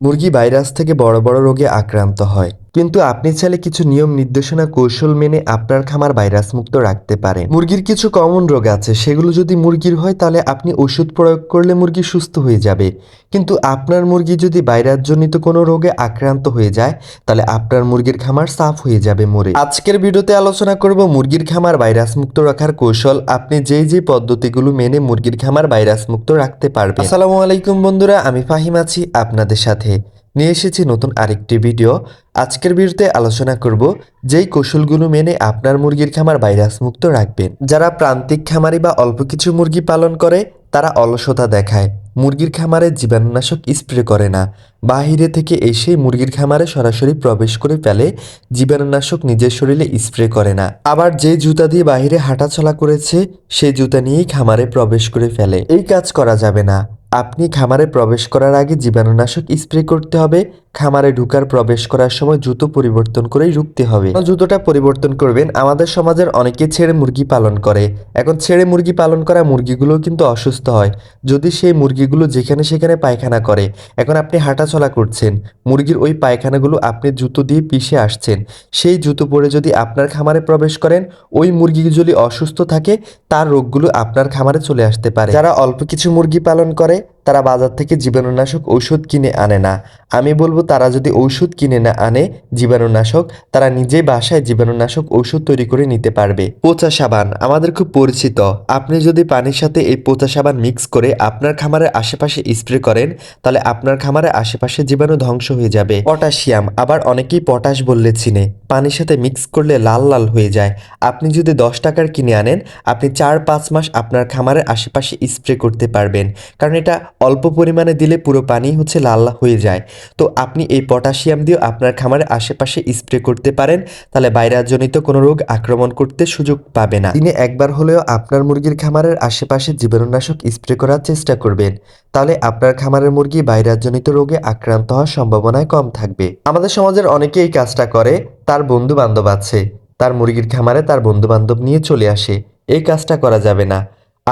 মুরগি ভাইরাস থেকে বড় বড় রোগে আক্রান্ত হয়। কিন্তু আপনি চাইলে কিছু নিয়ম নির্দেশনা কৌশল মেনে আপনার খামার ভাইরাস মুক্ত রাখতে পারেন। মুরগির কিছু কমন রোগ আছে, সেগুলো যদি মুরগির হয় তাহলে আপনি ওষুধ প্রয়োগ করলে মুরগি সুস্থ হয়ে যাবে। কিন্তু আপনার মুরগি যদি ভাইরাসজনিত কোনো রোগে আক্রান্ত হয়ে যায়, তাহলে আপনার মুরগির খামার সাফ হয়ে যাবে মরে। আজকের ভিডিওতে আলোচনা করব মুরগির খামার ভাইরাস মুক্ত রাখার কৌশল। আপনি যেই যে পদ্ধতিগুলো মেনে মুরগির খামার ভাইরাস মুক্ত রাখতে পারবেন। আসসালামু আলাইকুম বন্ধুরা, আমি ফাহিম আছি আপনাদের সাথে। নিয়ে এসেছি নতুন আরেকটি ভিডিও। আজকের ভিডিওতে আলোচনা করব যেই কৌশলগুলো মেনে আপনার মুরগির খামার ভাইরাস মুক্ত রাখবেন। যারা প্রান্তিক খামারি বা অল্প কিছু মুরগি পালন করে, তারা অলসতা দেখায়। মুরগির খামারে জীবাণুনাশক স্প্রে করে না। বাহিরে থেকে এসে মুরগির খামারে সরাসরি প্রবেশ করে ফেলে, জীবাণুনাশক নিজের শরীরে স্প্রে করে না। আবার যে জুতা দিয়ে বাহিরে হাঁটাচলা করেছে সেই জুতা নিয়েই খামারে প্রবেশ করে ফেলে। এই কাজ করা যাবে না। আপনি খামারে প্রবেশ করার আগে জীবাণুনাশক স্প্রে করতে হবে খামারে ঢুকার প্রবেশ করার সময় জুতো পরিবর্তন করেই ঢুকতে হবে। জুতোটা পরিবর্তন করবেন, আমাদের সমাজের অনেকে ছেড়ে মুরগি পালন করে। এখন ছেড়ে মুরগি পালন করা মুরগিগুলো কিন্তু অসুস্থ হয়। যদি সেই মুরগিগুলো যেখানে সেখানে পায়খানা করে, এখন আপনি হাঁটাচলা করছেন, মুরগির ওই পায়খানাগুলো আপনি জুতো দিয়ে পিষে আসছেন, সেই জুতো পরে যদি আপনার খামারে প্রবেশ করেন, ওই মুরগি যদি অসুস্থ থাকে, তার রোগগুলো আপনার খামারে চলে আসতে পারে। যারা অল্প কিছু মুরগি পালন করে তারা বাজার থেকে জীবাণুনাশক ঔষধ কিনে আনে না। আমি বলব, তারা যদি ঔষধ কিনে না আনে, জীবাণুনাশক, তারা নিজেই বাসায় জীবাণুনাশক ঔষধ তৈরি করে নিতে পারবে। পচা সাবান, আমাদের খুব পরিচিত। আপনি যদি পানির সাথে এই পচা সাবান মিক্স করে আপনার খামারের আশেপাশে স্প্রে করেন, তাহলে আপনার খামারের আশেপাশে জীবাণু ধ্বংস হয়ে যাবে। পটাশিয়াম, আবার অনেকেই পটাশ বললে চিনে। পানির সাথে মিক্স করলে লাল লাল হয়ে যায়। আপনি যদি দশ টাকার কিনে আনেন, আপনি চার পাঁচ মাস আপনার খামারের আশেপাশে স্প্রে করতে পারবেন। কারণ এটা অল্প পরিমাণে দিলে পুরো পানি হচ্ছে লাল হয়ে যায়। তো আপনি এই পটাশিয়াম দিয়ে আপনার খামারের আশেপাশে স্প্রে করতে পারেন, তাহলে ভাইরাসজনিত কোনো রোগ আক্রমণ করতে সুযোগ পাবে না। দিনে একবার হলেও আপনার মুরগির খামারের আশেপাশে জীবাণুনাশক স্প্রে করার চেষ্টা করবেন। তাহলে আপনার খামারের মুরগি ভাইরাসজনিত রোগে আক্রান্ত হওয়ার সম্ভাবনায় কম থাকবে। আমাদের সমাজের অনেকে এই কাজটা করে, তার বন্ধু বান্ধব আছে, তার মুরগির খামারে তার বন্ধু বান্ধব নিয়ে চলে আসে। এই কাজটা করা যাবে না।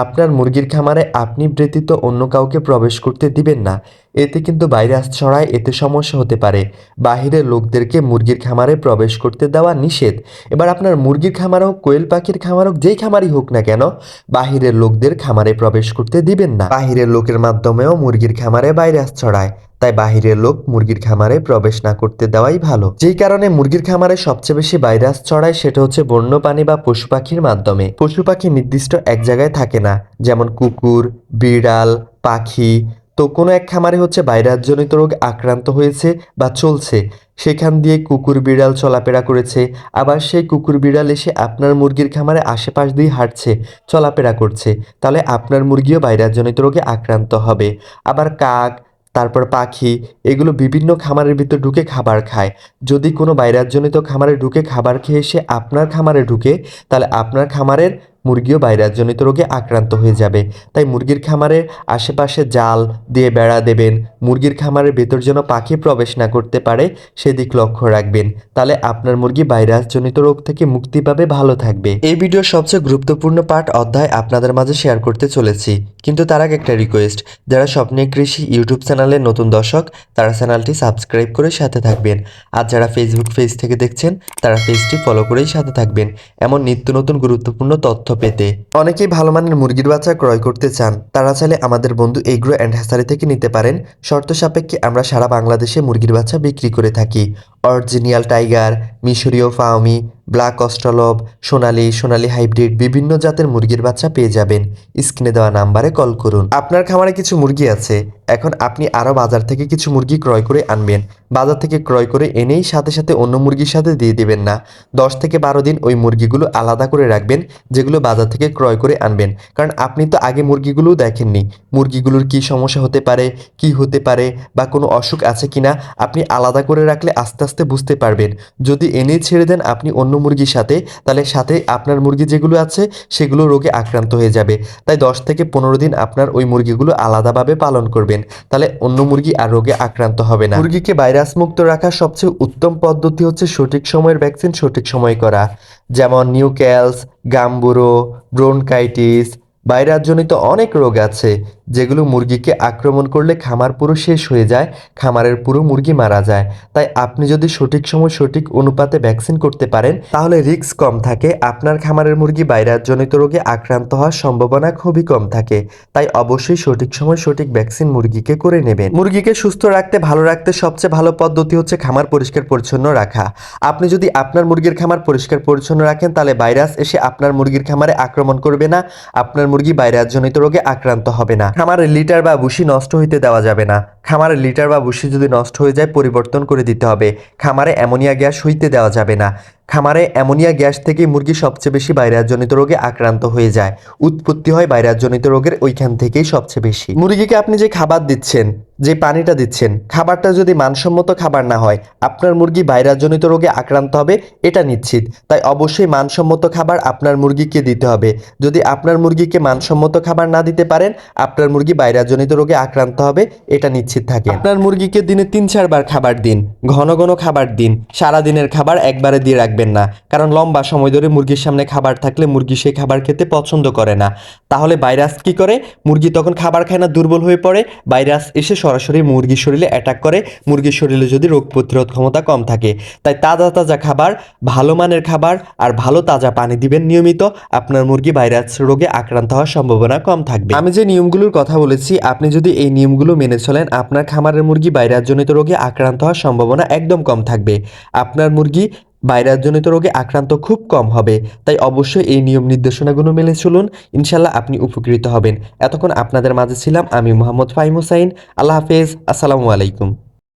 আপনার মুরগির খামারে আপনি ব্যতীত অন্য কাউকে প্রবেশ করতে দিবেন না। এতে কিন্তু ভাইরাস ছড়ায়, এতে সমস্যা হতে পারে। বাহিরের লোকদেরকে মুরগির খামারে প্রবেশ করতে দেওয়া নিষেধ। এবার আপনার মুরগির খামার হোক, কোয়েল পাখির খামার হোক, যেই খামারই হোক না কেন, বাহিরের লোকদের খামারে প্রবেশ করতে দিবেন না। বাহিরের লোকের মাধ্যমেও মুরগির খামারে ভাইরাস ছড়ায়। তাই বাহিরের লোক মুরগির খামারে প্রবেশ না করতে দেওয়াই ভালো। যেই কারণে মুরগির খামারে সবচেয়ে বেশি ভাইরাস ছড়ায় সেটা হচ্ছে বন্য প্রাণী বা পশু পাখির মাধ্যমে। পশু পাখি নির্দিষ্ট এক জায়গায় থাকে না, যেমন কুকুর, বিড়াল, পাখি। তো কোনো এক খামারে হচ্ছে ভাইরাসজনিত রোগ আক্রান্ত হয়েছে বা চলছে। সেখান দিয়ে কুকুর, বিড়াল চলাফেরা করেছে। আবার সেই কুকুর, বিড়াল এসে আপনার মুরগির খামারে আশেপাশ দিয়ে হাঁটছে, চলাফেরা করছে। তাহলে আপনার মুরগিও ভাইরাসজনিত রোগে আক্রান্ত হবে। আবার কাক তারপর পাখি, এগুলো বিভিন্ন খামারের ভিতর ঢুকে খাবার খায়। যদি কোনো বাইরের জনিত খামারে ঢুকে খাবার খেয়ে সে আপনার খামারে ঢুকে, তাহলে আপনার খামারের মুরগিও ভাইরাসজনিত রোগে আক্রান্ত হয়ে যাবে। তাই মুরগির খামারের আশেপাশে জাল দিয়ে বেড়া দেবেন। মুরগির খামারের ভেতর যেন পাখি প্রবেশ না করতে পারে, সেদিক লক্ষ্য রাখবেন। তাহলে আপনার মুরগি ভাইরাসজনিত রোগ থেকে মুক্তি পাবে, ভালো থাকবে। এই ভিডিওর সবচেয়ে গুরুত্বপূর্ণ পাঠ অধ্যায় আপনাদের মাঝে শেয়ার করতে চলেছি। কিন্তু তার আগে একটা রিকোয়েস্ট যারা স্বপ্নে কৃষি ইউটিউব চ্যানেলের নতুন দর্শক, তারা চ্যানেলটি সাবস্ক্রাইব করে সাথে থাকবেন। আর যারা ফেসবুক পেজ থেকে দেখছেন, তারা পেজটি ফলো করেই সাথে থাকবেন। এমন নিত্য নতুন গুরুত্বপূর্ণ তথ্য পেতে। অনেকেই ভালো মানের মুরগির বাচ্চা ক্রয় করতে চান। তারা চাইলে আমাদের বন্ধু এগ্রো অ্যান্ড হ্যাসারি থেকে নিতে পারেন। শর্ত সাপেক্ষে আমরা সারা বাংলাদেশে মুরগির বাচ্চা বিক্রি করে থাকি। অরিজিনিয়াল টাইগার, মিশরীয় ফাউমি ব্ল্যাক অস্ট্রলভ সোনালি সোনালি হাইব্রিড বিভিন্ন জাতের মুরগির বাচ্চা পেয়ে যাবেন। স্ক্রিনে দেওয়া নাম্বারে কল করুন। আপনার খামারে কিছু মুরগি আছে, এখন আপনি আরও বাজার থেকে কিছু মুরগি ক্রয় করে আনবেন। বাজার থেকে ক্রয় করে এনেই সাথে সাথে অন্য মুরগির সাথে দিয়ে দিবেন না। দশ থেকে বারো দিন ওই মুরগিগুলো আলাদা করে রাখবেন, যেগুলো বাজার থেকে ক্রয় করে আনবেন। কারণ আপনি তো আগে মুরগিগুলোও দেখেননি, মুরগিগুলোর কি সমস্যা হতে পারে, কি হতে পারে, বা কোনো অসুখ আছে কিনা, আপনি আলাদা করে রাখলে আস্তে আস্তে বুঝতে পারবেন। যদি এনেই ছেড়ে দেন আপনি অন্য মুরগির সাথে, তাহলে সাথে আপনার মুরগি যেগুলো আছে, সেগুলো রোগে আক্রান্ত হয়ে যাবে। তাই দশ থেকে পনেরো দিন আপনার ওই মুরগিগুলো আলাদাভাবে পালন করবেন। তাহলে অন্য মুরগি আর রোগে আক্রান্ত হবে না। মুরগিকে ভাইরাস মুক্ত রাখার সবচেয়ে উত্তম পদ্ধতি হচ্ছে সঠিক সময়ের ভ্যাকসিন সঠিক সময় করা। যেমন নিউক্যালস গাম্বুরো ব্রোনকাইটিস, ভাইরাসজনিত অনেক রোগ আছে। যেগুলো মুরগিকে আক্রমণ করলে খামার পুরো শেষ হয়ে যায়, খামারের পুরো মুরগি মারা যায়। তাই আপনি যদি সঠিক সময় সঠিক অনুপাতে ভ্যাকসিন করতে পারেন, তাহলে রিস্ক কম থাকে। আপনার খামারের মুরগি ভাইরাসজনিত রোগে আক্রান্ত হওয়ার সম্ভাবনা খুবই কম থাকে। তাই অবশ্যই সঠিক সময় সঠিক ভ্যাকসিন মুরগিকে করে নেবেন। মুরগিকে সুস্থ রাখতে, ভালো রাখতে সবচেয়ে ভালো পদ্ধতি হচ্ছে খামার পরিষ্কার পরিচ্ছন্ন রাখা। আপনি যদি আপনার মুরগির খামার পরিষ্কার পরিচ্ছন্ন রাখেন, তাহলে ভাইরাস এসে আপনার মুরগির খামারে আক্রমণ করবে না। আপনার মুরগি ভাইরাসজনিত রোগে আক্রান্ত হবে না। খামারের লিটার বা বুসি নষ্ট হইতে দেওয়া যাবে না। খামারের লিটার বা বুসি যদি নষ্ট হয়ে যায়, পরিবর্তন করে দিতে হবে। খামারে অ্যামোনিয়া গ্যাস হইতে দেওয়া যাবে না। খামারে অ্যামোনিয়া গ্যাস থেকে মুরগি সবচেয়ে বেশি ভাইরাসজনিত রোগে আক্রান্ত হয়ে যায়। উৎপত্তি হয় ভাইরাসজনিত রোগের ওইখান থেকেই সবচেয়ে বেশি। মুরগিকে আপনি যে খাবার দিচ্ছেন, যে পানিটা দিচ্ছেন, খাবারটা যদি মানসম্মত খাবার না হয়, আপনার মুরগি ভাইরাসজনিত রোগে আক্রান্ত হবে, এটা নিশ্চিত। তাই অবশ্যই মানসম্মত খাবার আপনার মুরগিকে দিতে হবে। যদি আপনার মুরগিকে মানসম্মত খাবার না দিতে পারেন, আপনার মুরগি ভাইরাসজনিত রোগে আক্রান্ত হবে, এটা নিশ্চিত থাকে। আপনার মুরগিকে দিনে তিন চারবার খাবার দিন, ঘন ঘন খাবার দিন সারা দিনের খাবার একবারে দিয়ে রাখবেন না। কারণ লম্বা সময় ধরে মুরগির সামনে খাবার থাকলে মুরগি সেই খাবার খেতে পছন্দ করে না। তাহলে ভাইরাস কি করে? মুরগি তখন খাবার খায় না, দুর্বল হয়ে পড়ে। ভাইরাস এসে সরাসরি মুরগির শরীরে অ্যাটাক করে। মুরগির শরীরে যদি রোগ প্রতিরোধ ক্ষমতা কম থাকে। তাই তাজা তাজা খাবার, ভালো মানের খাবার আর ভালো তাজা পানি দিবেন নিয়মিত। আপনার মুরগি ভাইরাস রোগে আক্রান্ত হওয়ার সম্ভাবনা কম থাকবে। আমি যে নিয়মগুলোর কথা বলেছি, আপনি যদি এই নিয়মগুলো মেনে চলেন, আপনার খামারের মুরগি ভাইরাসজনিত রোগে আক্রান্ত হওয়ার সম্ভাবনা একদম কম থাকবে। আপনার মুরগি ভাইরাসজনিত রোগে আক্রান্ত খুব কম হবে, তাই অবশ্যই এই নিয়ম নির্দেশনাগুলো মেনে চলুন। ইনশাল্লাহ আপনি উপকৃত হবেন। এতক্ষণ আপনাদের মাঝে ছিলাম আমি মোহাম্মদ ফাহিম হুসাইন। আল্লাহ হাফেজ। আসসালামু আলাইকুম।